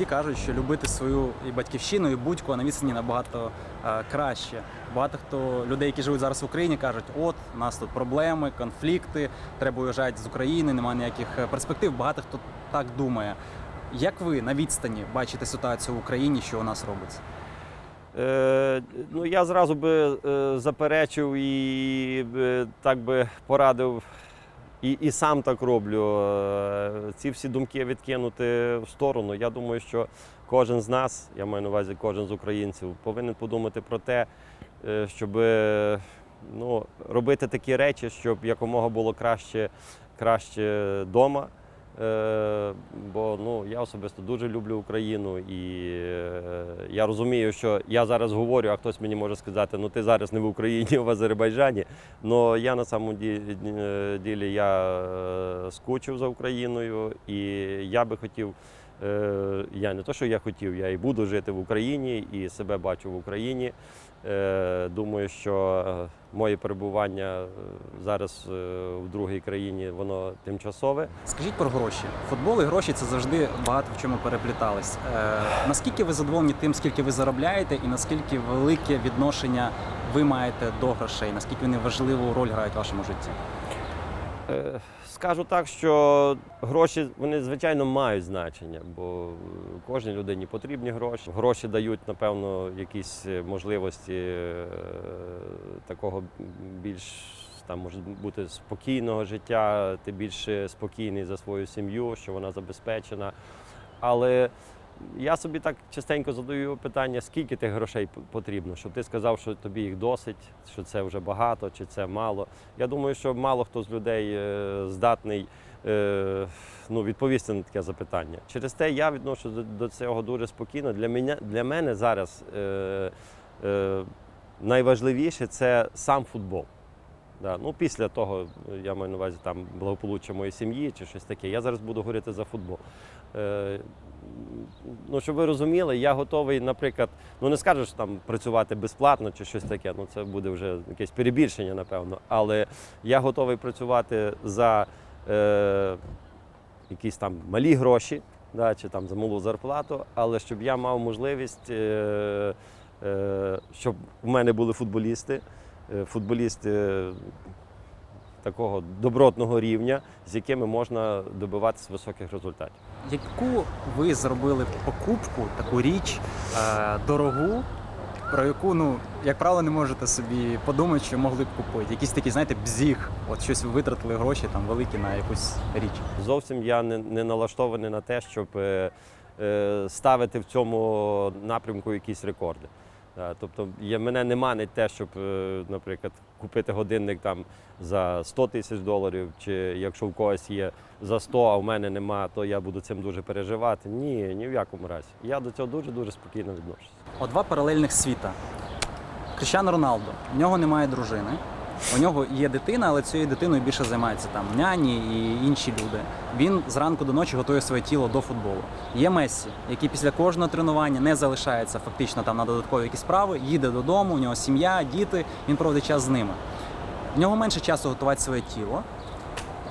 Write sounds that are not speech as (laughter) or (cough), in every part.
всі кажуть, що любити свою і батьківщину, і будь-кого на відстані набагато е, краще. Багато хто людей, які живуть зараз в Україні, кажуть, от у нас тут проблеми, конфлікти, треба уїжджати з України, немає ніяких е, перспектив. Багато хто так думає. Як ви на відстані бачите ситуацію в Україні, що у нас робиться? Е, ну, я зразу би е, заперечив і е, так би порадив, і, і сам так роблю. е, ці всі думки відкинути в сторону. Я думаю, що кожен з нас, я маю на увазі кожен з українців, повинен подумати про те, е, щоб е, ну, робити такі речі, щоб якомога було краще, краще вдома. Е, бо ну, я особисто дуже люблю Україну і е, я розумію, що я зараз говорю, а хтось мені може сказати, ну ти зараз не в Україні, (laughs) а в Азербайджані. Но я на самому е, ділі я скучив за Україною і я би хотів. Я не то, що я хотів, я і буду жити в Україні і себе бачу в Україні. Е, Думаю, що е, моє перебування е, зараз в другій країні воно тимчасове. Скажіть про гроші. Футбол і гроші це завжди багато в чому переплітались. Наскільки ви задоволені тим, скільки ви заробляєте, і наскільки велике відношення ви маєте до грошей? Наскільки вони важливу роль грають в вашому житті? Е, Скажу так, що гроші вони звичайно мають значення, бо кожній людині потрібні гроші. Гроші дають, напевно, якісь е, можливості е, такого більш там може бути спокійного життя. Ти більш спокійний за свою сім'ю, що вона забезпечена. Але я собі так частенько задаю питання, скільки тих грошей потрібно, щоб ти сказав, що тобі їх досить, що це вже багато чи це мало. Я думаю, що мало хто з людей е, здатний е, ну, відповісти на таке запитання. Через те я відношу до, цього дуже спокійно. Для мене, для мене зараз е, найважливіше це сам футбол. Да. Ну, після того, я маю на увазі там благополуччя моєї сім'ї чи щось таке. Я зараз буду говорити за футбол. Ну, щоб ви розуміли, я готовий, наприклад, ну не скажу, що там працювати безплатно чи щось таке, ну це буде вже якесь перебільшення, напевно. Але я готовий працювати за е, якісь там малі гроші, да, чи там за малу зарплату, але щоб я мав можливість, е, е, щоб в мене були футболісти, е, футболісти такого добротного рівня, з якими можна добиватися високих результатів. Яку ви зробили покупку, таку річ е, дорогу, про яку, ну, як правило, не можете собі подумати, що могли б купити? Якісь такі, знаєте, бзіг, от щось ви витратили гроші там великі на якусь річ. Зовсім я не, не налаштований на те, щоб е, е, ставити в цьому напрямку якісь рекорди. Тобто мене не манить те, щоб, е, наприклад, купити годинник там за 100 тисяч доларів, чи якщо в когось є за 100, а в мене нема, то я буду цим дуже переживати. Ні, ні в якому разі. Я до цього дуже-дуже спокійно відношуся. О, два паралельних світа. Кріщано Роналдо. В нього немає дружини. У нього є дитина, але цією дитиною більше займаються там няні і інші люди. Він зранку до ночі готує своє тіло до футболу. Є Мессі, який після кожного тренування не залишається фактично там на додаткові якісь справи, їде додому, у нього сім'я, діти, він проводить час з ними. В нього менше часу готувати своє тіло.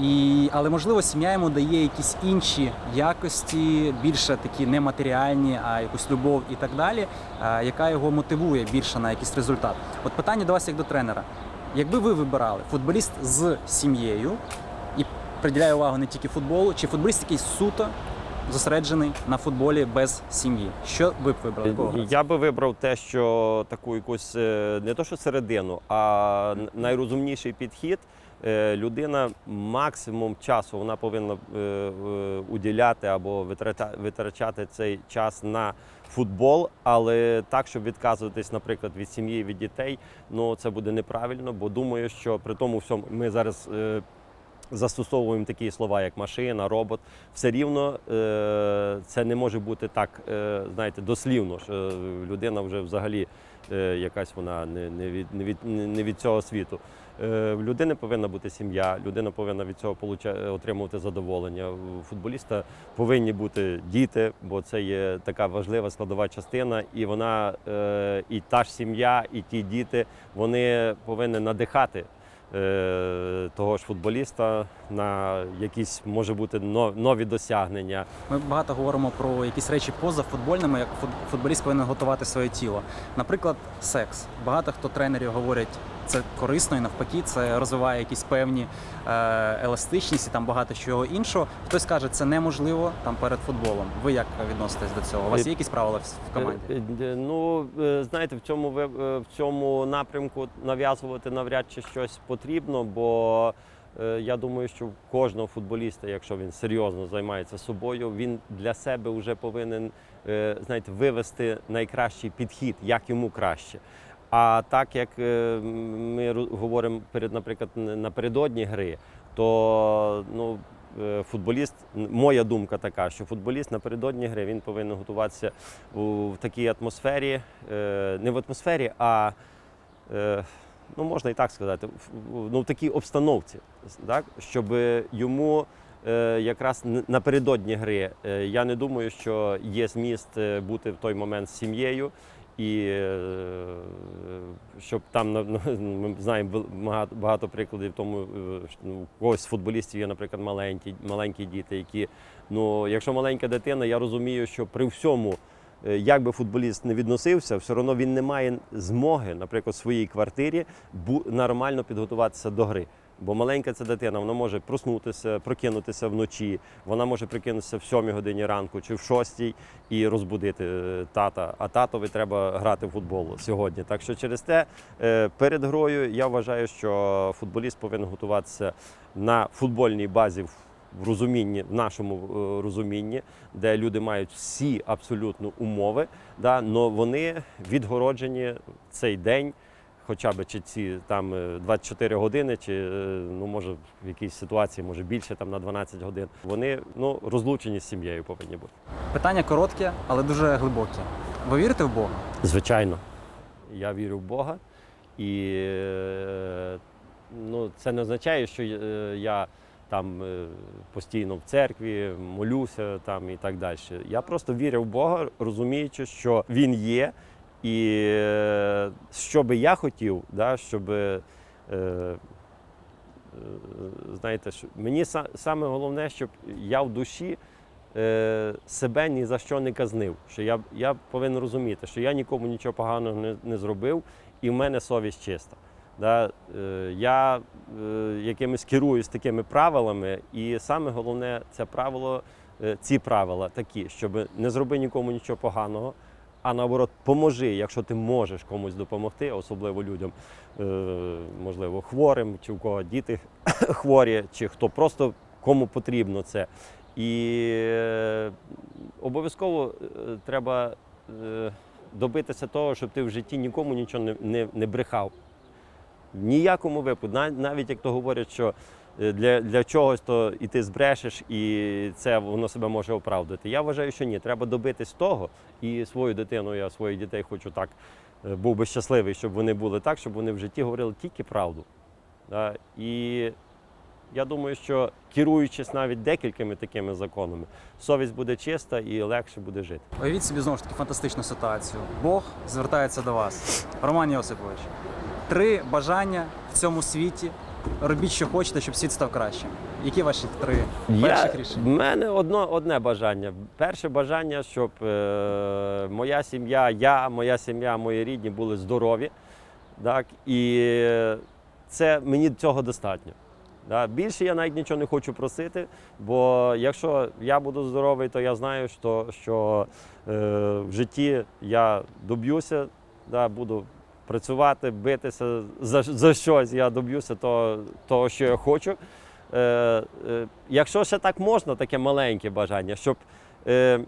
І, але можливо, сім'я йому дає якісь інші якості, більше такі нематеріальні, а якусь любов і так далі, е, яка його мотивує більше на якийсь результат. От питання до вас як до тренера. Якби ви вибирали футболіст з сім'єю і приділяє увагу не тільки футболу, чи футболіст який суто зосереджений на футболі без сім'ї? Що ви б вибрали? Кого? Я би вибрав те, що таку якусь е, не то, що середину, а найрозумніший підхід. Е, Людина максимум часу вона повинна е, е, уділяти або витрачати цей час на футбол, але так, щоб відказуватись, наприклад, від сім'ї, від дітей, ну це буде неправильно, бо думаю, що при тому всьому ми зараз. е, Застосовуємо такі слова, як машина, робот. Все рівно е, це не може бути так, е, знаєте, дослівно, що людина вже взагалі якась вона не, від, не від цього світу. Е, в людини повинна бути сім'я, людина повинна від цього отримувати задоволення. У футболіста повинні бути діти, бо це є така важлива складова частина, і вона е, і та ж сім'я, і ті діти вони повинні надихати е, того ж футболіста на якісь може бути нові досягнення. Ми багато говоримо про якісь речі поза футбольними, як футболіст повинен готувати своє тіло. Наприклад, секс. Багато хто тренерів говорять, це корисно і навпаки, це розвиває якісь певні е, еластичність і там багато чого іншого. Хтось каже, це неможливо там перед футболом. Ви як відноситесь до цього? У вас є якісь правила в команді? Е, е, Ну, е, знаєте, в цьому е, в цьому напрямку нав'язувати навряд чи щось потрібно, бо е, я думаю, що кожного футболіста, якщо він серйозно займається собою, він для себе вже повинен е, знаєте, вивести найкращий підхід, як йому краще. А так як е, ми говоримо перед, наприклад, напередодні гри, то ну, футболіст, моя думка така, що футболіст напередодні гри він повинен готуватися в такій атмосфері, не в атмосфері, а ну, можна і так сказати, ну, в такій обстановці, так, щоб йому. е, Якраз напередодні гри е, я не думаю, що є зміст е, бути в той момент з сім'єю, і щоб там (laughs) ми знаємо багато, прикладів тому, ну, когось з футболістів є, наприклад, маленькі, маленькі діти, які ну, якщо маленька дитина, я розумію, що при всьому. Е, Як би футболіст не відносився, все одно він не має змоги, наприклад, в своїй квартирі нормально підготуватися до гри. Бо маленька ця дитина, вона може проснутися, прокинутися вночі, вона може прокинутися в 7 годині ранку чи в 6 і розбудити е, тата. А татові треба грати в футбол сьогодні. Так що через те е, перед грою я вважаю, що футболіст повинен готуватися на футбольній базі в розумінні, в нашому е, розумінні, де люди мають всі абсолютно умови, да, але вони відгороджені цей день хоча б чи ці там е, 24 години, чи е, ну може в якійсь ситуації, може більше там на 12 годин. Вони ну розлучені з сім'єю повинні бути. Питання коротке, але дуже глибоке. Ви вірите в Бога? Звичайно, я вірю в Бога, і е, ну, це не означає, що е, я там е, постійно в церкві молюся там і так далі. Я просто вірю в Бога, розуміючи, що Він є, і е, що би я хотів, да, щоб. Е, знаєте, мені са- саме головне, щоб я в душі себе ні за що не казнив. Що я, я повинен розуміти, що я нікому нічого поганого не, не зробив, і в мене совість чиста. Да? Е, я е, якимись керуюсь такими правилами, і саме головне це правило, е, ці правила такі, щоб не зроби нікому нічого поганого. А наоборот, поможи, якщо ти можеш комусь допомогти, особливо людям, можливо, хворим, чи у кого діти (coughs) хворі, чи хто просто кому потрібно це. І обов'язково треба добитися того, щоб ти в житті нікому нічого не, не, не брехав. В ніякому випадку, Нав- навіть як то говорять, що е, для, для чогось то і ти збрешеш, і це воно себе може оправдати. Я вважаю, що ні. Треба добитись того, і свою дитину, я своїх дітей хочу так, е, був би щасливий, щоб вони були так, щоб вони в житті говорили тільки правду. І я думаю, що керуючись навіть декількими такими законами, совість буде чиста і легше буде жити. Уявіть собі знову ж таки фантастичну ситуацію. Бог звертається до вас. Роман Йосипович, три бажання в цьому світі. Робіть, що хочете, щоб світ став кращим. Які ваші три перших рішення? мене одно, одне бажання. Перше бажання, щоб е, моя сім'я, я, моя сім'я, мої рідні були здорові. Так, і це мені цього достатньо. Да. Більше я навіть нічого не хочу просити, бо якщо я буду здоровий, то я знаю, що, що е, в житті я доб'юся, да, буду працювати, битися за, за щось, я доб'юся того, того, що я хочу. Е, е, якщо ще так можна, таке маленьке бажання, щоб е,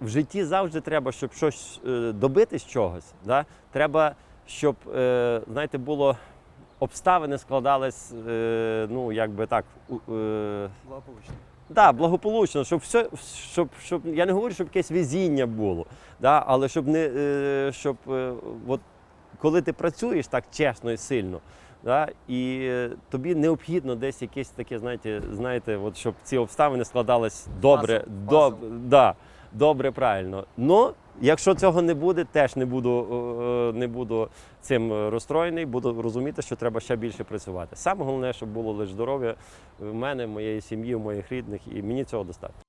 в житті завжди треба, щоб щось е, добитись чогось. Да? Треба, щоб е, знаєте, було обставини складались, е, ну як би так. Е, Благополучно. Да, благополучно, щоб все, щоб, щоб я не говорю, щоб якесь везіння було, да, але щоб не е, щоб е, от коли ти працюєш так чесно і сильно, да, і е, тобі необхідно десь якесь таке, знаєте, знаєте, от щоб ці обставини складались добре, Пазл, доб, пазл. да, добре, правильно. Но Якщо цього не буде, теж не буду, е, не буду цим розстроєний, буду розуміти, що треба ще більше працювати. Саме головне, щоб було лише здоров'я в мене, в моєї сім'ї, в моїх рідних, і мені цього достатньо.